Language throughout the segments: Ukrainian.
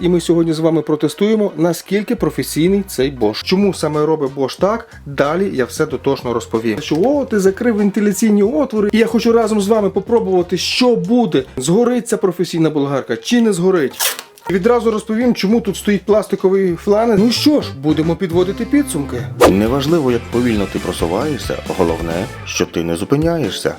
і ми сьогодні з вами протестуємо, наскільки професійний цей Bosch. Чому саме робить Bosch так? Далі я все дотошно розповім. Що о, ти закрив вентиляційні отвори, і я хочу разом з вами попробувати, що буде. Згорить ця професійна болгарка чи не згорить. Відразу розповім, чому тут стоїть пластиковий фланець. Ну що ж, будемо підводити підсумки. Неважливо, як повільно ти просуваєшся, головне, що ти не зупиняєшся.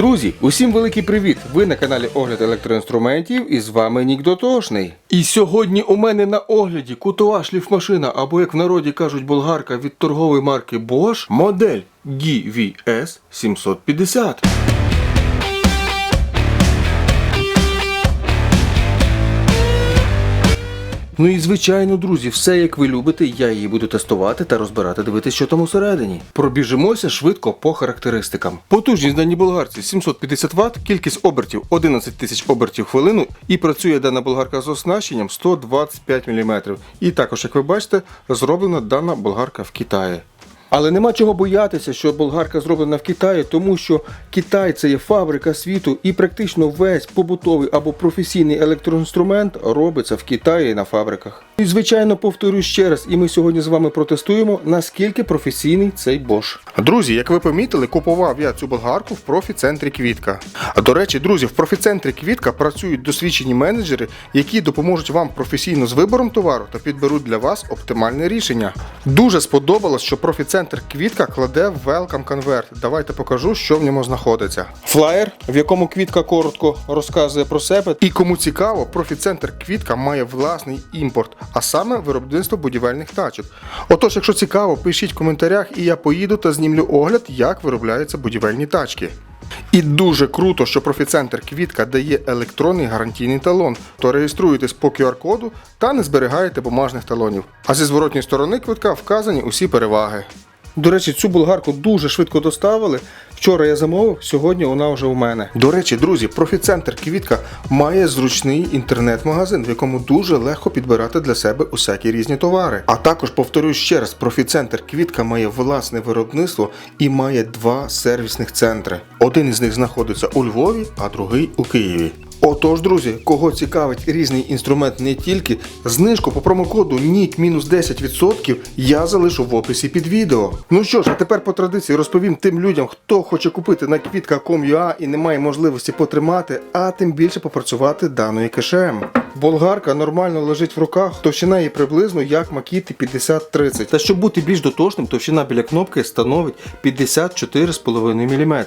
Друзі, усім великий привіт! Ви на каналі Огляд електроінструментів і з вами Нік Дотошний. І сьогодні у мене на огляді кутова шліфмашина, або як в народі кажуть болгарка від торгової марки Bosch, модель GVS 750. Ну і звичайно, друзі, все як ви любите, я її буду тестувати та розбирати, дивитися, що там усередині. Пробіжимося швидко по характеристикам. Потужність даній болгарці 750 Вт, кількість обертів 11 тисяч обертів хвилину і працює дана болгарка з оснащенням 125 мм. І також, як ви бачите, зроблена дана болгарка в Китаї. Але нема чого боятися, що болгарка зроблена в Китаї, тому що Китай це є фабрика світу, і практично весь побутовий або професійний електроінструмент робиться в Китаї на фабриках. І звичайно, повторюю ще раз, і ми сьогодні з вами протестуємо, наскільки професійний цей Bosch. Друзі, як ви помітили, купував я цю болгарку в профі-центрі Квітка. А до речі, друзі, в профі-центрі Квітка працюють досвідчені менеджери, які допоможуть вам професійно з вибором товару та підберуть для вас оптимальне рішення. Дуже сподобалось, що профі-центр Квітка кладе Welcome конверт. Давайте покажу, що в ньому знаходиться. Флаєр, в якому квітка коротко розказує про себе. І кому цікаво, профі-центр Квітка має власний імпорт, а саме виробництво будівельних тачок. Отож, якщо цікаво, пишіть в коментарях, і я поїду та знімлю огляд, як виробляються будівельні тачки. І дуже круто, що профіцентр Квітка дає електронний гарантійний талон, то реєструєтесь по QR-коду та не зберігаєте бумажних талонів. А зі зворотньої сторони квитка вказані усі переваги. До речі, цю болгарку дуже швидко доставили. Вчора я замовив, сьогодні вона вже у мене. До речі, друзі, профіцентр Квітка має зручний інтернет-магазин, в якому дуже легко підбирати для себе усякі різні товари. А також повторюю ще раз, профіцентр Квітка має власне виробництво і має два сервісних центри. Один із них знаходиться у Львові, а другий у Києві. Отож, друзі, кого цікавить різний інструмент не тільки, знижку по промокоду NIK мінус 10% я залишу в описі під відео. Ну що ж, а тепер по традиції розповім тим людям, хто хоче купити на квітка.com.ua і не має можливості потримати, а тим більше попрацювати даною кишем. Болгарка нормально лежить в руках, товщина її приблизно як макіти 50-30. Та щоб бути більш дотошним, товщина біля кнопки становить 54,5 мм.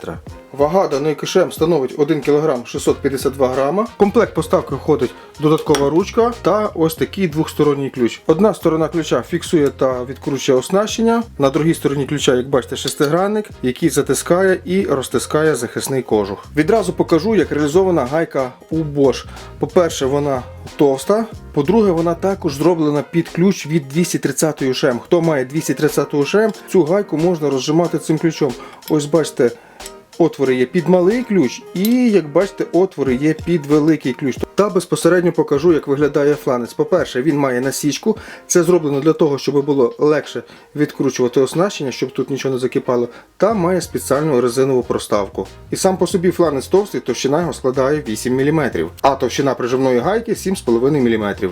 Вага даної кишем становить 1 кг 652 грама. В комплект поставки входить додаткова ручка та ось такий двохсторонній ключ. Одна сторона ключа фіксує та відкручує оснащення. На другій стороні ключа, як бачите, шестигранник, який затискає і розтискає захисний кожух. Відразу покажу, як реалізована гайка у Bosch. По-перше, вона товста. По-друге, вона також зроблена під ключ від 230 USM. Хто має 230 USM, цю гайку можна розжимати цим ключом. Ось бачите. Отвори є під малий ключ, і як бачите, отвори є під великий ключ. Та безпосередньо покажу, як виглядає фланець. По-перше, він має насічку. Це зроблено для того, щоб було легше відкручувати оснащення, щоб тут нічого не закипало. Та має спеціальну резинову проставку. І сам по собі фланець товстий, товщина його складає 8 мм, а товщина прижимної гайки 7,5 мм.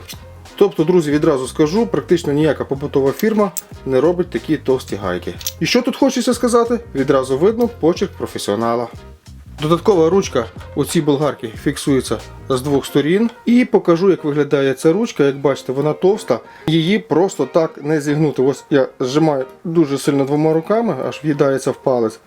Тобто, друзі, відразу скажу, практично ніяка побутова фірма не робить такі товсті гайки. І що тут хочеться сказати? Відразу видно почерк професіонала. Додаткова ручка у цій болгарці фіксується з двох сторін. І покажу, як виглядає ця ручка. Як бачите, вона товста. Її просто так не зігнути. Ось я зжимаю дуже сильно двома руками, аж в'їдається в палець.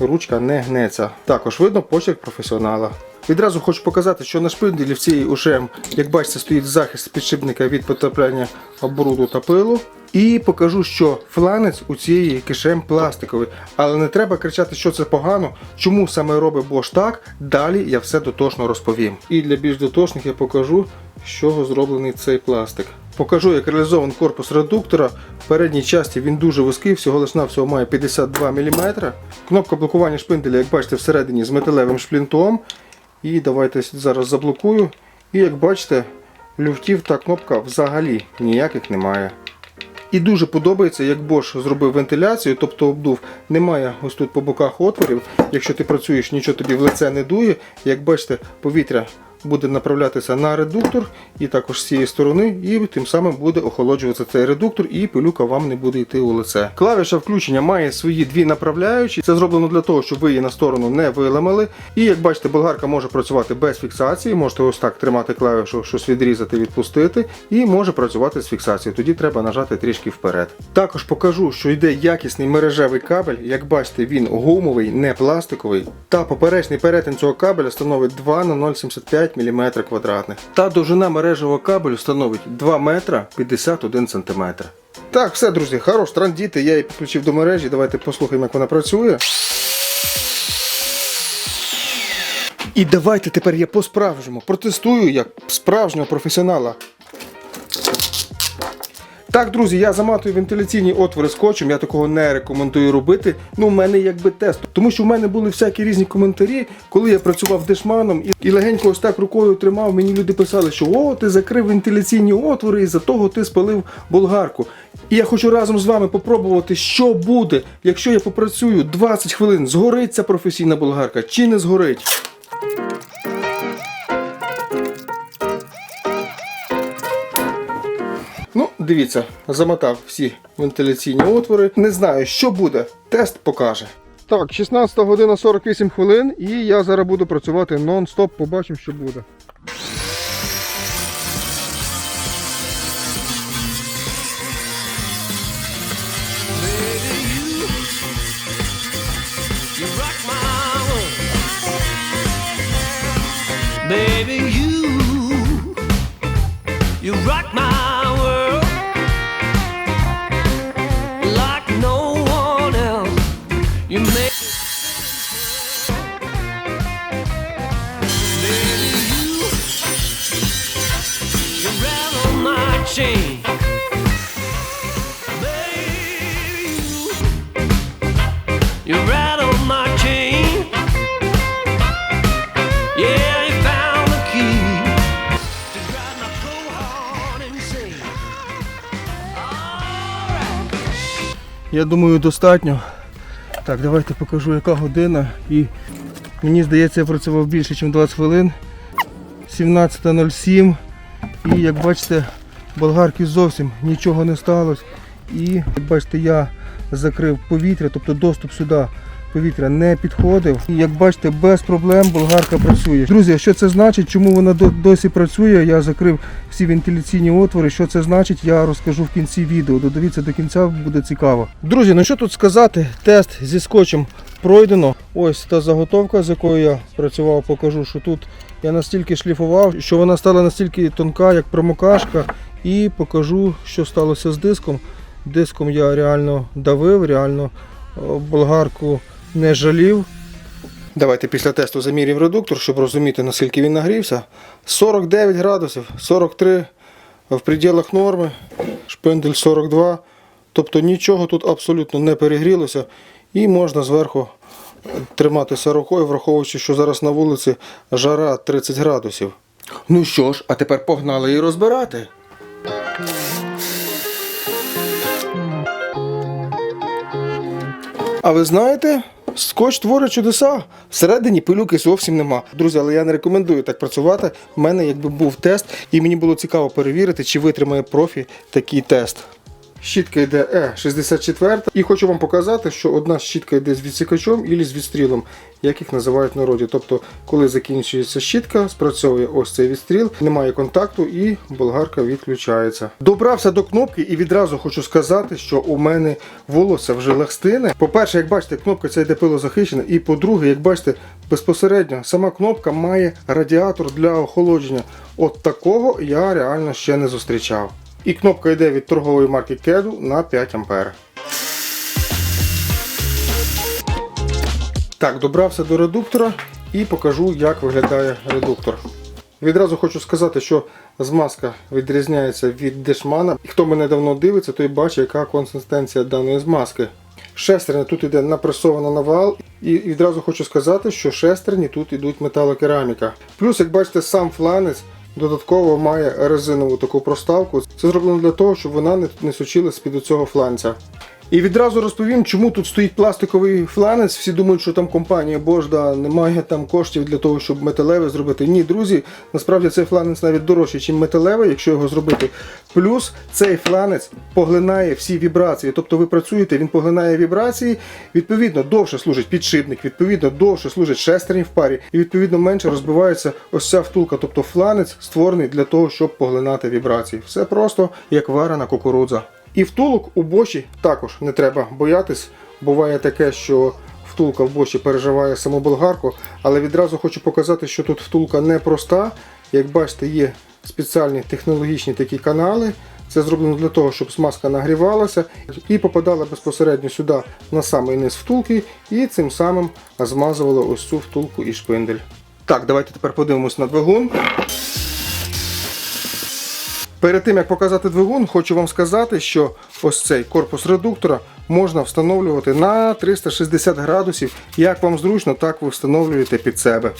Ручка не гнеться. Також видно почерк професіонала. Відразу хочу показати, що на шпинделі в цій УШМ, як бачите, стоїть захист підшипника від потрапляння обруду та пилу. І покажу, що фланець у цієї кишем пластиковий. Але не треба кричати, що це погано. Чому саме робить Bosch так? Далі я все дотошно розповім. І для більш дотошних я покажу, з чого зроблений цей пластик. Покажу, як реалізований корпус редуктора. В передній часті він дуже вузький, всього лиш навсього має 52 мм. Кнопка блокування шпинделя, як бачите, всередині з металевим шплінтом. І давайте зараз заблокую. І як бачите, люфтів та кнопка взагалі ніяких немає. І дуже подобається, як Bosch зробив вентиляцію, тобто обдув. Немає ось тут по боках отворів. Якщо ти працюєш, нічого тобі в лице не дує. Як бачите, повітря буде направлятися на редуктор і також з цієї сторони, і тим самим буде охолоджуватися цей редуктор, і пилюка вам не буде йти у лице. Клавіша включення має свої дві направляючі. Це зроблено для того, щоб ви її на сторону не виламали. І як бачите, болгарка може працювати без фіксації. Можете ось так тримати клавішу, щось відрізати, відпустити, і може працювати з фіксацією. Тоді треба нажати трішки вперед. Також покажу, що йде якісний мережевий кабель. Як бачите, він гумовий, не пластиковий. Та поперечний перетин цього кабеля становить 2 на 0,75 мм квадратних. Та довжина мережевого кабелю становить 2 метра 51 см. Так, все, друзі, хорош трандіти. Я її підключив до мережі. Давайте послухаємо, як вона працює. І давайте тепер я по-справжньому протестую як справжнього професіонала. Так, друзі, я заматую вентиляційні отвори скотчем, я такого не рекомендую робити. Ну, у мене якби тест. Тому що в мене були всякі різні коментарі, коли я працював дешманом і, і легенько ось так рукою тримав, мені люди писали, що о, ти закрив вентиляційні отвори і за того ти спалив болгарку. І я хочу разом з вами попробувати, що буде, якщо я попрацюю 20 хвилин, згорить ця професійна болгарка чи не згорить. Дивіться, замотав всі вентиляційні отвори. Не знаю, що буде. Тест покаже. Так, 16 година 48 хвилин, і я зараз буду працювати нон-стоп, побачимо, що буде. Baby, Baby, you you rattle my chain. Yeah, you found the key. Я думаю, достатньо. Так, давайте покажу, яка година. І мені здається, я працював більше, ніж 20 хвилин. 17.07. І як бачите, болгарки зовсім нічого не сталося. І бачите, я закрив повітря, тобто доступ сюди повітря не підходив. І як бачите, без проблем болгарка працює. Друзі, що це значить, чому вона досі працює? Я закрив всі вентиляційні отвори. Що це значить, я розкажу в кінці відео. Додивіться до кінця, буде цікаво. Друзі, ну що тут сказати? Тест зі скотчем пройдено. Ось та заготовка, з якою я працював, покажу, що тут я настільки шліфував, що вона стала настільки тонка, як промокашка. І покажу, що сталося з диском. Диском я реально давив, реально е, болгарку не жалів. Давайте після тесту замірюємо редуктор, щоб розуміти, наскільки він нагрівся. 49 градусів, 43 в пределах норми, шпиндель 42. Тобто нічого тут абсолютно не перегрілося. І можна зверху триматися рукою, враховуючи, що зараз на вулиці жара 30 градусів. Ну що ж, а тепер погнали її розбирати. А ви знаєте, скотч творить чудеса. Всередині пилюки зовсім нема. Друзі, але я не рекомендую так працювати. У мене якби був тест, і мені було цікаво перевірити, чи витримає профі такий тест. Щітка йде Е64. І хочу вам показати, що одна щітка йде з відсікачом і з відстрілом, як їх називають в народі. Тобто, коли закінчується щітка, спрацьовує ось цей відстріл, немає контакту і болгарка відключається. Добрався до кнопки і відразу хочу сказати, що у мене волосся вже легстине. По-перше, як бачите, кнопка ця йде пилозахищена. І по-друге, як бачите, безпосередньо сама кнопка має радіатор для охолодження. От такого я реально ще не зустрічав. І кнопка йде від торгової марки Kedu на 5 А. Так, добрався до редуктора і покажу, як виглядає редуктор. Відразу хочу сказати, що змазка відрізняється від дешмана. І хто мене давно дивиться, той бачить, яка консистенція даної змазки. Шестерня тут іде напресована на вал, і відразу хочу сказати, що шестерні тут ідуть металокераміка. Плюс, як бачите, сам фланець додатково має резинову таку проставку. Це зроблено для того, щоб вона не, сучила з-під цього фланця. І відразу розповім, чому тут стоїть пластиковий фланець. Всі думають, що там компанія Bosch, да, немає там коштів для того, щоб металевий зробити. Ні, друзі, насправді цей фланець навіть дорожчий, ніж металевий, якщо його зробити. Плюс цей фланець поглинає всі вібрації. Тобто ви працюєте, він поглинає вібрації, відповідно, довше служить підшипник, відповідно, довше служить шестерні в парі, і відповідно менше розбивається ось ця втулка. Тобто фланець створений для того, щоб поглинати вібрації. Все просто як варена кукурудза. І втулок у боші також не треба боятись. Буває таке, що втулка в боші переживає саму болгарку, але відразу хочу показати, що тут втулка не проста. Як бачите, є спеціальні технологічні такі канали. Це зроблено для того, щоб смазка нагрівалася і попадала безпосередньо сюди на самий низ втулки, і цим самим змазувала ось цю втулку і шпиндель. Так, давайте тепер подивимось на двигун. Перед тим як показати двигун, хочу вам сказати, що ось цей корпус редуктора можна встановлювати на 360 градусів. Як вам зручно, так ви встановлюєте під себе.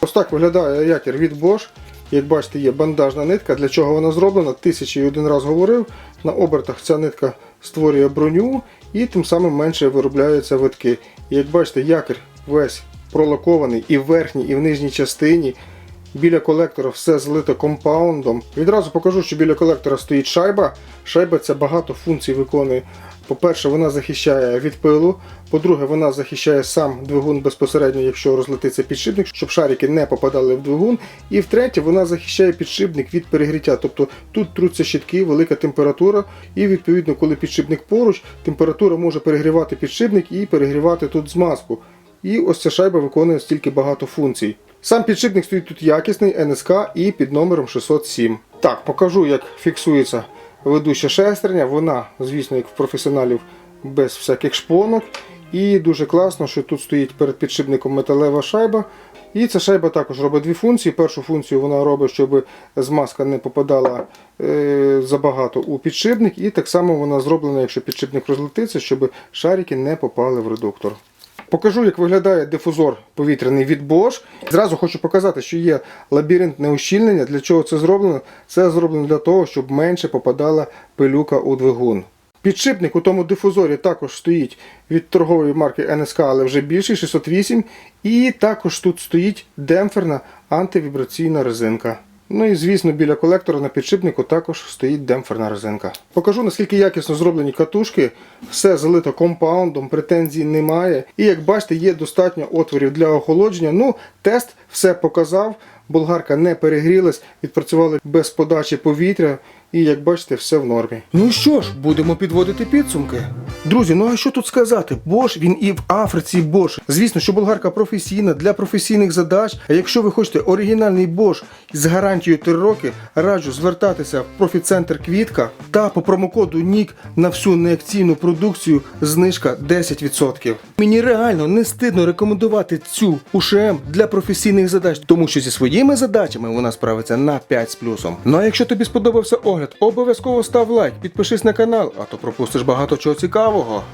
Ось так виглядає якір від Bosch. Як бачите, є бандажна нитка. Для чого вона зроблена? Тисячі і один раз говорив. На обертах ця нитка створює броню і тим самим менше виробляються витки. Як бачите, якір весь пролакований і в верхній, і в нижній частині. Біля колектора все злито компаундом. Відразу покажу, що біля колектора стоїть шайба. Шайба ця багато функцій виконує. По-перше, вона захищає від пилу. По-друге, вона захищає сам двигун безпосередньо, якщо розлетиться підшипник, щоб шарики не попадали в двигун. І втретє, вона захищає підшипник від перегріття. Тобто тут труться щитки, велика температура, і відповідно, коли підшипник поруч, температура може перегрівати підшипник і перегрівати тут змазку. І ось ця шайба виконує стільки багато функцій. Сам підшипник стоїть тут якісний НСК і під номером 607. Так, покажу, як фіксується ведуща шестерня. Вона, звісно, як в професіоналів, без всяких шпонок. І дуже класно, що тут стоїть перед підшипником металева шайба. І ця шайба також робить дві функції. Першу функцію вона робить, щоб змазка не попадала е, забагато у підшипник. І так само вона зроблена, якщо підшипник розлетиться, щоб шарики не попали в редуктор. Покажу, як виглядає дифузор повітряний від Bosch. Зразу хочу показати, що є лабіринтне ущільнення. Для чого це зроблено? Це зроблено для того, щоб менше попадала пилюка у двигун. Підшипник у тому дифузорі також стоїть від торгової марки НСК, але вже більший 608. І також тут стоїть демпферна антивібраційна резинка. Ну і звісно, біля колектора на підшипнику також стоїть демпферна резинка. Покажу наскільки якісно зроблені катушки. Все залито компаундом, претензій немає. І як бачите, є достатньо отворів для охолодження. Ну, тест все показав. Болгарка не перегрілась, відпрацювали без подачі повітря. І як бачите, все в нормі. Ну що ж, будемо підводити підсумки. Друзі, ну а що тут сказати? Бош він і в Африці Бош. Звісно, що болгарка професійна для професійних задач. А якщо ви хочете оригінальний Бош з гарантією 3 роки, раджу звертатися в профіцентр Квітка та по промокоду НІК на всю неакційну продукцію знижка 10%. Мені реально не стидно рекомендувати цю УШМ для професійних задач, тому що зі своїми задачами вона справиться на 5 з плюсом. Ну а якщо тобі сподобався огляд, обов'язково став лайк, підпишись на канал, а то пропустиш багато чого цікавого.